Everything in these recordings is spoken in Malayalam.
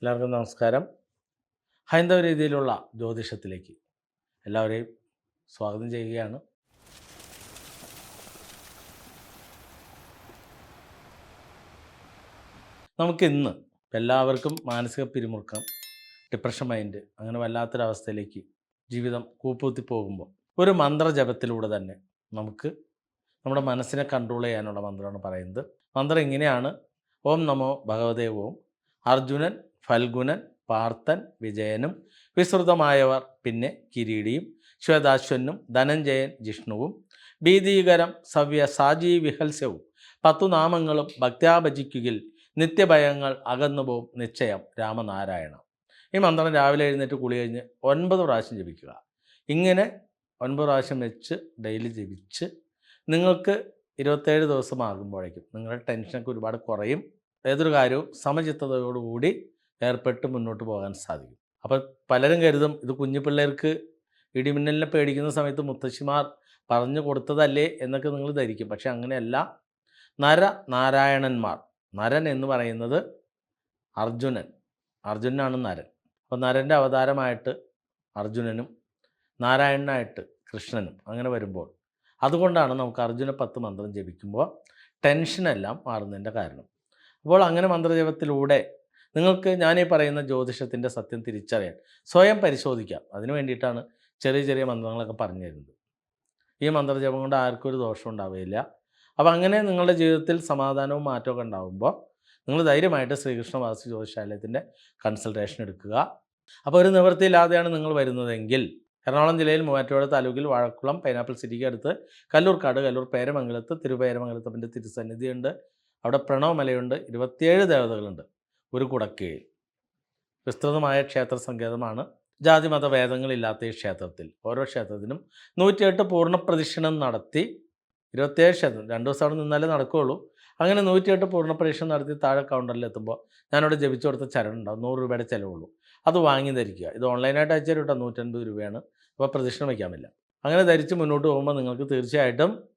എല്ലാവർക്കും നമസ്കാരം. ഹൈന്ദവ രീതിയിലുള്ള ജ്യോതിഷത്തിലേക്ക് എല്ലാവരെയും സ്വാഗതം ചെയ്യുകയാണ്. നമുക്കിന്ന് എല്ലാവർക്കും മാനസിക പിരിമുറുക്കം ഡിപ്രഷൻ മൈൻഡ് അങ്ങനെ വല്ലാത്തൊരവസ്ഥയിലേക്ക് ജീവിതം കൂപ്പുത്തി പോകുമ്പോൾ ഒരു മന്ത്രജപത്തിലൂടെ തന്നെ നമുക്ക് നമ്മുടെ മനസ്സിനെ കൺട്രോൾ ചെയ്യാനുള്ള മന്ത്രമാണ് പറയുന്നത്. മന്ത്രം ഇങ്ങനെയാണ്. ഓം നമോ ഭഗവതേ ഓം. അർജുനൻ ഫൽഗുനൻ പാർത്ഥൻ വിജയനും വിസ്തൃതമായവർ പിന്നെ കിരീടിയും ശ്വേതാശ്വനും ധനഞ്ജയൻ ജിഷ്ണുവും ഭീതീകരം സവ്യ സാജീ വിഹൽസ്യവും പത്തു നാമങ്ങളും ഭക്ത്യാഭജിക്കുകിൽ നിത്യഭയങ്ങൾ അകന്നുപോകും നിശ്ചയം രാമനാരായണ. ഈ മന്ത്രം രാവിലെ എഴുന്നേറ്റ് കുളി കഴിഞ്ഞ് ഒൻപത് പ്രാവശ്യം ജപിക്കുക. ഇങ്ങനെ ഒൻപത് പ്രാവശ്യം വെച്ച് ഡെയിലി ജപിച്ച് നിങ്ങൾക്ക് ഇരുപത്തേഴ് ദിവസമാകുമ്പോഴേക്കും നിങ്ങളുടെ ടെൻഷനൊക്കെ ഒരുപാട് കുറയും. ഏതൊരു കാര്യവും സമചിത്തതയോടുകൂടി ഏർപ്പെട്ട് മുന്നോട്ട് പോകാൻ സാധിക്കും. അപ്പോൾ പലരും കരുതും ഇത് കുഞ്ഞു പിള്ളേർക്ക് ഇടിമിന്നലിനെ പേടിക്കുന്ന സമയത്ത് മുത്തശ്ശിമാർ പറഞ്ഞു കൊടുത്തതല്ലേ എന്നൊക്കെ നിങ്ങൾ ധരിക്കും. പക്ഷെ അങ്ങനെയല്ല. നര നാരായണന്മാർ. നരൻ എന്ന് പറയുന്നത് അർജുനൻ. അർജുനനാണ് നരൻ. അപ്പോൾ നരന്റെ അവതാരമായിട്ട് അർജുനനും നാരായണനായിട്ട് കൃഷ്ണനും അങ്ങനെ വരുമ്പോൾ അതുകൊണ്ടാണ് നമുക്ക് അർജുന പത്ത് മന്ത്രം ജപിക്കുമ്പോൾ ടെൻഷനെല്ലാം മാറുന്നതിന്റെ കാരണം. അപ്പോൾ അങ്ങനെ മന്ത്രജപത്തിലൂടെ നിങ്ങൾക്ക് ഞാനീ പറയുന്ന ജ്യോതിഷത്തിന്റെ സത്യം തിരിച്ചറിയാൻ സ്വയം പരിശോധിക്കാം. അതിനു വേണ്ടിയിട്ടാണ് ചെറിയ ചെറിയ മന്ത്രങ്ങളൊക്കെ പറഞ്ഞു തരുന്നത്. ഈ മന്ത്രജപം കൊണ്ട് ആർക്കും ഒരു ദോഷം ഉണ്ടാവുകയില്ല. അപ്പോൾ അങ്ങനെ നിങ്ങളുടെ ജീവിതത്തിൽ സമാധാനവും മാറ്റമൊക്കെ ഉണ്ടാകുമ്പോൾ നിങ്ങൾ ധൈര്യമായിട്ട് ശ്രീകൃഷ്ണ വാസു ജ്യോതിഷാലയത്തിന്റെ കൺസൾട്ടേഷൻ എടുക്കുക. അപ്പോൾ ഒരു നിവൃത്തിയില്ലാതെയാണ് നിങ്ങൾ വരുന്നതെങ്കിൽ എറണാകുളം ജില്ലയിൽ മൂവാറ്റുപുഴ താലൂക്കിൽ വാഴക്കുളം പൈനാപ്പിൾ സിറ്റിക്ക് അടുത്ത് കല്ലൂർക്കാട് കല്ലൂർ പേരമംഗലത്ത് തിരുപേരമംഗലത്തപ്പിന്റെ തിരുസന്നിധിയുണ്ട്. അവിടെ പ്രണവമലയുണ്ട്. ഇരുപത്തിയേഴ് ദേവതകളുണ്ട്. ഒരു കുടക്കീഴിൽ. വിസ്തൃതമായ ക്ഷേത്ര സങ്കേതമാണ് ജാതിമത ഭേദങ്ങളില്ലാത്ത ഈ ക്ഷേത്രത്തിൽ. ഓരോ ക്ഷേത്രത്തിനും നൂറ്റിയെട്ട് പൂർണ പ്രദക്ഷിണം നടത്തി ഇരുപത്തിയേഴ് ക്ഷേത്രം. രണ്ട് ദിവസം അവിടെ നിന്നാലേ നടക്കുകയുള്ളൂ. അങ്ങനെ നൂറ്റിയെട്ട് പൂർണ പ്രദക്ഷിണം നടത്തി താഴെ കൗണ്ടറിൽ എത്തുമ്പോൾ ഞാനിവിടെ ജപിച്ചു കൊടുത്ത ചരണം ഉണ്ടാവും. നൂറ് രൂപയുടെ ചിലവുള്ളൂ. അത് വാങ്ങി ധരിക്കുക. ഇത് ഓൺലൈനായിട്ട് അയച്ചു കേട്ടോ. നൂറ്റൻപത് രൂപയാണ്. അപ്പോൾ പ്രദക്ഷിണം വയ്ക്കാൻ പറ്റില്ല അങ്ങനെ ധരിച്ച് മുന്നോട്ട് പോകുമ്പോൾ നിങ്ങൾക്ക് തീർച്ചയായിട്ടും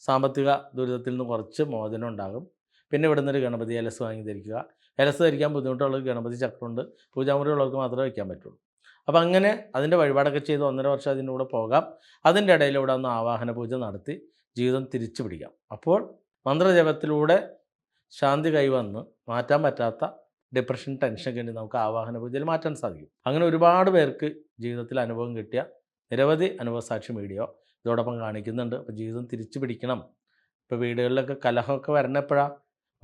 സാമ്പത്തിക ദുരിതത്തിൽ നിന്ന് കുറച്ച് മോചനം ഉണ്ടാകും. പിന്നെ ഇവിടുന്ന് ഒരു ഗണപതി അലസ് വാങ്ങി ധരിക്കുക. എലസ് ധരിക്കാൻ ബുദ്ധിമുട്ടുള്ളവർക്ക് ഗണപതി ചക്രമുണ്ട്. പൂജാമുറിയുള്ളവർക്ക് മാത്രമേ വയ്ക്കാൻ പറ്റുള്ളൂ. അപ്പോൾ അങ്ങനെ അതിന്റെ വഴിപാടൊക്കെ ചെയ്ത് ഒന്നര വർഷം അതിന്റെ കൂടെ പോകാം. അതിന്റെ ഇടയിൽ ഇവിടെ ഒന്ന് ആവാഹന പൂജ നടത്തി ജീവിതം തിരിച്ചു പിടിക്കാം. അപ്പോൾ മന്ത്രജപത്തിലൂടെ ശാന്തി കൈവന്ന് മാറ്റാൻ പറ്റാത്ത ഡിപ്രഷൻ ടെൻഷൻ കണ്ടി നമുക്ക് ആവാഹന പൂജയിൽ മാറ്റാൻ സാധിക്കും. അങ്ങനെ ഒരുപാട് പേർക്ക് ജീവിതത്തിൽ അനുഭവം കിട്ടിയ നിരവധി അനുഭവസാക്ഷി വീഡിയോ ഇതോടൊപ്പം കാണിക്കുന്നുണ്ട്. അപ്പോൾ ജീവിതം തിരിച്ചു പിടിക്കണം. ഇപ്പോൾ വീടുകളിലൊക്കെ കലഹമൊക്കെ വരണപ്പോഴാണ്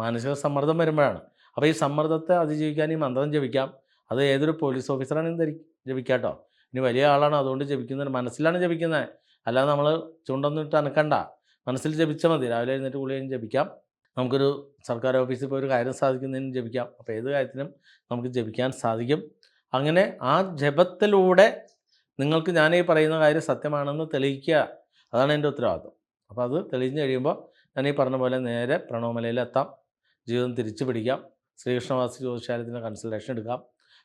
മാനസിക സമ്മർദ്ദം വരുമ്പോഴാണ്. അപ്പോൾ ഈ സമ്മർദ്ദത്തെ അതിജീവിക്കാൻ ഈ മന്ത്രം ജപിക്കാം. അത് ഏതൊരു പോലീസ് ഓഫീസറാണെങ്കിലും ധരി കേട്ടോ ഇനി വലിയ ആളാണ് അതുകൊണ്ട് ജപിക്കുന്നത് മനസ്സിലാണ് ജപിക്കുന്നത്. അല്ലാതെ നമ്മൾ ചൂണ്ടൊന്നിട്ട് അനക്കണ്ട. മനസ്സിൽ ജപിച്ചാൽ മതി. രാവിലെ എഴുന്നേറ്റ് കഴിഞ്ഞ് ജപിക്കാം. നമുക്കൊരു സർക്കാർ ഓഫീസിൽ പോയി ഒരു കാര്യം സാധിക്കുന്നതിനും ജപിക്കാം. അപ്പോൾ ഏത് കാര്യത്തിനും നമുക്ക് ജപിക്കാൻ സാധിക്കും. അങ്ങനെ ആ ജപത്തിലൂടെ നിങ്ങൾക്ക് ഞാൻ ഈ പറയുന്ന കാര്യം സത്യമാണെന്ന് തെളിയിക്കുക. അതാണ് എന്റെ ഉത്തരവാദിത്വം. അപ്പോൾ അത് തെളിഞ്ഞ് കഴിയുമ്പോൾ ഞാൻ ഈ പറഞ്ഞ പോലെ നേരെ പ്രണവമലയിലെത്താം. ജീവിതം തിരിച്ചു പിടിക്കാം ശ്രീകൃഷ്ണവാസി ജ്യോതിശാലത്തിന്റെ കൺസൾട്ടേഷൻ എടുക്കാം.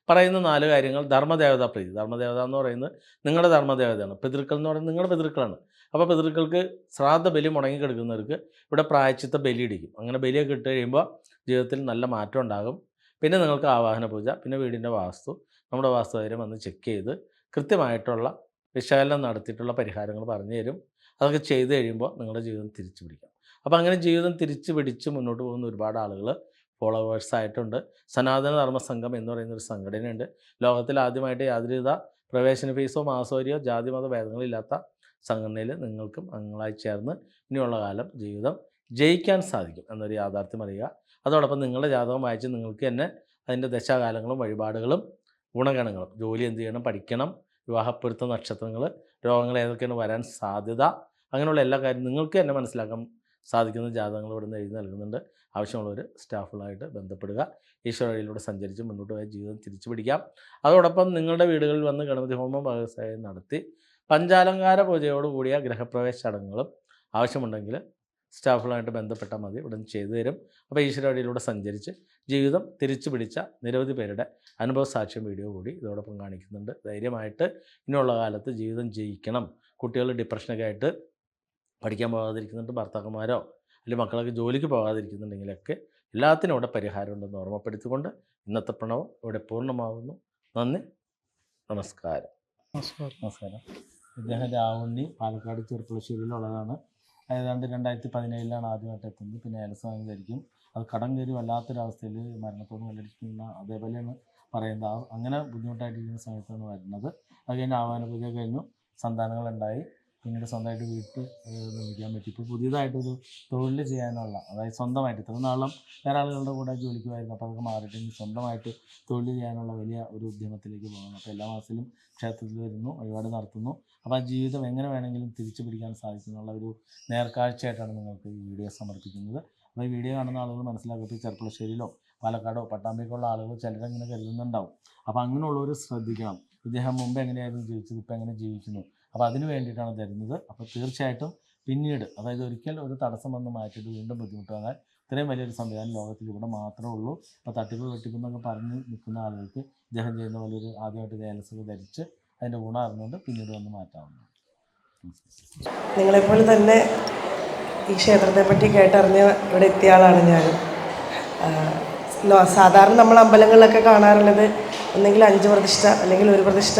പറയുന്ന നാല് കാര്യങ്ങൾ ധർമ്മദേവത പ്രീതി. ധർമ്മദേവത എന്ന് പറയുന്നത് നിങ്ങളുടെ ധർമ്മദേവതയാണ്. പിതൃക്കൾ എന്ന് പറയുന്നത് നിങ്ങളുടെ പിതൃക്കളാണ്. അപ്പോൾ പിതൃക്കൾക്ക് ശ്രാദ്ധ ബലി മുടങ്ങി കിടക്കുന്നവർക്ക് ഇവിടെ പ്രായച്ചിത്ത ബലി ഇടിക്കും. അങ്ങനെ ബലിയൊക്കെ ഇട്ട് കഴിയുമ്പോൾ ജീവിതത്തിൽ നല്ല മാറ്റം ഉണ്ടാകും. പിന്നെ നിങ്ങൾക്ക് ആവാഹന പൂജ പിന്നെ വീടിന്റെ വാസ്തു നമ്മുടെ വാസ്തുകാര്യം വന്ന് ചെക്ക് ചെയ്ത് കൃത്യമായിട്ടുള്ള വിശകലനം നടത്തിയിട്ടുള്ള പരിഹാരങ്ങൾ പറഞ്ഞു തരും. അതൊക്കെ ചെയ്ത് കഴിയുമ്പോൾ നിങ്ങളുടെ ജീവിതം തിരിച്ചു പിടിക്കാം അപ്പോൾ അങ്ങനെ ജീവിതം തിരിച്ചു പിടിച്ച് മുന്നോട്ട് പോകുന്ന ഒരുപാട് ആളുകൾ ഫോളോവേഴ്സ് ആയിട്ടുണ്ട്. സനാതന ധർമ്മ സംഘം എന്ന് പറയുന്ന ഒരു സംഘടനയുണ്ട്. ലോകത്തിൽ ആദ്യമായിട്ട് യാതൊരുവിധ പ്രവേശന ഫീസോ മാസോരിയോ ജാതിമത ഭേദങ്ങളില്ലാത്ത സംഘടനയിൽ നിങ്ങൾക്കും അംഗങ്ങളായി ചേർന്ന് ഇനിയുള്ള കാലം ജീവിതം ജയിക്കാൻ സാധിക്കും എന്നൊരു യാഥാർത്ഥ്യം അറിയുക. അതോടൊപ്പം നിങ്ങളുടെ ജാതകം വായിച്ച് നിങ്ങൾക്ക് തന്നെ അതിന്റെ ദശാകാലങ്ങളും വഴിപാടുകളും ഗുണഗണങ്ങളും ജോലി എന്ത് ചെയ്യണം പഠിക്കണം വിവാഹപ്പൊരുത്ത നക്ഷത്രങ്ങൾ രോഗങ്ങൾ ഏതൊക്കെയാണ് വരാൻ സാധ്യത അങ്ങനെയുള്ള എല്ലാ കാര്യവും നിങ്ങൾക്ക് തന്നെ മനസ്സിലാക്കാൻ സാധിക്കുന്ന ജാതകങ്ങൾ ഇവിടെ നിന്ന് എഴുതി നൽകുന്നുണ്ട്. ആവശ്യമുള്ളവർ സ്റ്റാഫുകളായിട്ട് ബന്ധപ്പെടുക. ഈശ്വര വഴിയിലൂടെ സഞ്ചരിച്ച് മുന്നോട്ട് പോയ ജീവിതം തിരിച്ചു പിടിക്കാം. അതോടൊപ്പം നിങ്ങളുടെ വീടുകളിൽ വന്ന് ഗണപതി ഹോമം വ്യവസായം നടത്തി പഞ്ചാലങ്കാര പൂജയോടുകൂടിയ ഗൃഹപ്രവേശ ചടങ്ങുകളും ആവശ്യമുണ്ടെങ്കിൽ സ്റ്റാഫുകളായിട്ട് ബന്ധപ്പെട്ടാൽ മതി. നിന്ന് ചെയ്തു തരും. അപ്പോൾ ഈശ്വര വഴിയിലൂടെ സഞ്ചരിച്ച് ജീവിതം തിരിച്ചു പിടിച്ച നിരവധി പേരുടെ അനുഭവ സാക്ഷ്യം വീഡിയോ കൂടി ഇതോടൊപ്പം കാണിക്കുന്നുണ്ട്. ധൈര്യമായിട്ട് ഇനിയുള്ള കാലത്ത് ജീവിതം ജയിക്കണം. കുട്ടികൾ ഡിപ്രഷനൊക്കെ ആയിട്ട് പഠിക്കാൻ പോകാതിരിക്കുന്നുണ്ട് ഭർത്താക്കന്മാരോ അല്ലെങ്കിൽ മക്കളൊക്കെ ജോലിക്ക് പോകാതിരിക്കുന്നുണ്ടെങ്കിലൊക്കെ എല്ലാത്തിനും ഇവിടെ പരിഹാരമുണ്ടെന്ന് ഓർമ്മപ്പെടുത്തിക്കൊണ്ട് ഇന്നത്തെ പ്രണവം ഇവിടെ പൂർണമാകുന്നു നന്ദി. നമസ്കാരം. നമസ്കാരം. നമസ്കാരം. ഇദ്ദേഹം രാവുണ്ണി പാലക്കാട് ചെറുപ്പുളശ്ശേരിയിലുള്ളതാണ് ഏതാണ്ട് രണ്ടായിരത്തി പതിനേഴിലാണ് ആദ്യമായിട്ട് എത്തുന്നത്. പിന്നെ ഏലസ്വാമി ധരിക്കും അത് കടം കയറി വല്ലാത്തൊരവസ്ഥയിൽ മരണത്തോട് കണ്ടിരിക്കുന്ന അതേപോലെയാണ് പറയുന്നത്. അങ്ങനെ ബുദ്ധിമുട്ടായിട്ടിരിക്കുന്ന സമയത്താണ് വരുന്നത് അത് കഴിഞ്ഞ് ആഹ്വാന പൂജ കഴിഞ്ഞു. സന്താനങ്ങളുണ്ടായി. പിന്നീട് സ്വന്തമായിട്ട് വീട്ടിൽ നിർമ്മിക്കാൻ പറ്റി. ഇപ്പോൾ പുതിയതായിട്ടൊരു തൊഴിൽ ചെയ്യാനുള്ള അതായത് സ്വന്തമായിട്ട് ഇത്ര നാളും വേറെ ആളുകളുടെ കൂടെ ജോലിക്ക് പോയിരുന്നു അപ്പോൾ അതൊക്കെ മാറിയിട്ട് സ്വന്തമായിട്ട് തൊഴിൽ ചെയ്യാനുള്ള വലിയ ഒരു ഉദ്യമത്തിലേക്ക് പോകുന്നു അപ്പോൾ എല്ലാ മാസത്തിലും ക്ഷേത്രത്തിൽ വരുന്നു വഴിപാട് നടത്തുന്നു. അപ്പോൾ ആ ജീവിതം എങ്ങനെ വേണമെങ്കിലും തിരിച്ചു പിടിക്കാൻ സാധിക്കുന്നുള്ള ഒരു നേർക്കാഴ്ചയായിട്ടാണ് നിങ്ങൾക്ക് ഈ വീഡിയോ സമർപ്പിക്കുന്നത്. അപ്പോൾ ഈ വീഡിയോ കാണുന്ന ആളുകൾ മനസ്സിലാക്കട്ടെ ചെറുപ്പുളശ്ശേരിയിലോ പാലക്കാടോ പട്ടാമ്പിക്കുള്ള ആളുകൾ ചിലരങ്ങനെ കരുതുന്നുണ്ടാവും. അപ്പോൾ അങ്ങനെയുള്ളവർ ശ്രദ്ധിക്കണം. ഇദ്ദേഹം മുമ്പ് എങ്ങനെയായിരുന്നു ജീവിച്ചത് ഇപ്പം എങ്ങനെ ജീവിക്കുന്നു? അപ്പോൾ അതിന് വേണ്ടിയിട്ടാണ് തരുന്നത്. അപ്പോൾ തീർച്ചയായിട്ടും പിന്നീട് അതായത് ഒരിക്കൽ ഒരു തടസ്സം വന്ന് മാറ്റിയിട്ട് വീണ്ടും ബുദ്ധിമുട്ട് വന്നാൽ ഇത്രയും വലിയൊരു സംവിധാനം ലോകത്തിൽ ഇവിടെ മാത്രമേ ഉള്ളൂ. അപ്പോൾ തട്ടിപ്പ് വെട്ടിപ്പെന്നൊക്കെ പറഞ്ഞ് നിൽക്കുന്ന ആളുകൾക്ക് ഇദ്ദേഹം ചെയ്യുന്ന പോലെ ഒരു ആദ്യമായിട്ട് ലേലസൊക്കെ ധരിച്ച് അതിന്റെ ഗുണം അറിഞ്ഞുകൊണ്ട് പിന്നീട് വന്ന് മാറ്റാവുന്നതാണ്. നിങ്ങളെപ്പോലെ തന്നെ ഈ ക്ഷേത്രത്തെ പറ്റി കേട്ടറിഞ്ഞ് ഇവിടെ എത്തിയ ആളാണ് ഞാൻ സാധാരണ നമ്മൾ അമ്പലങ്ങളിലൊക്കെ കാണാറുള്ളത് ഒന്നെങ്കിൽ അഞ്ച് പ്രതിഷ്ഠ അല്ലെങ്കിൽ ഒരു പ്രതിഷ്ഠ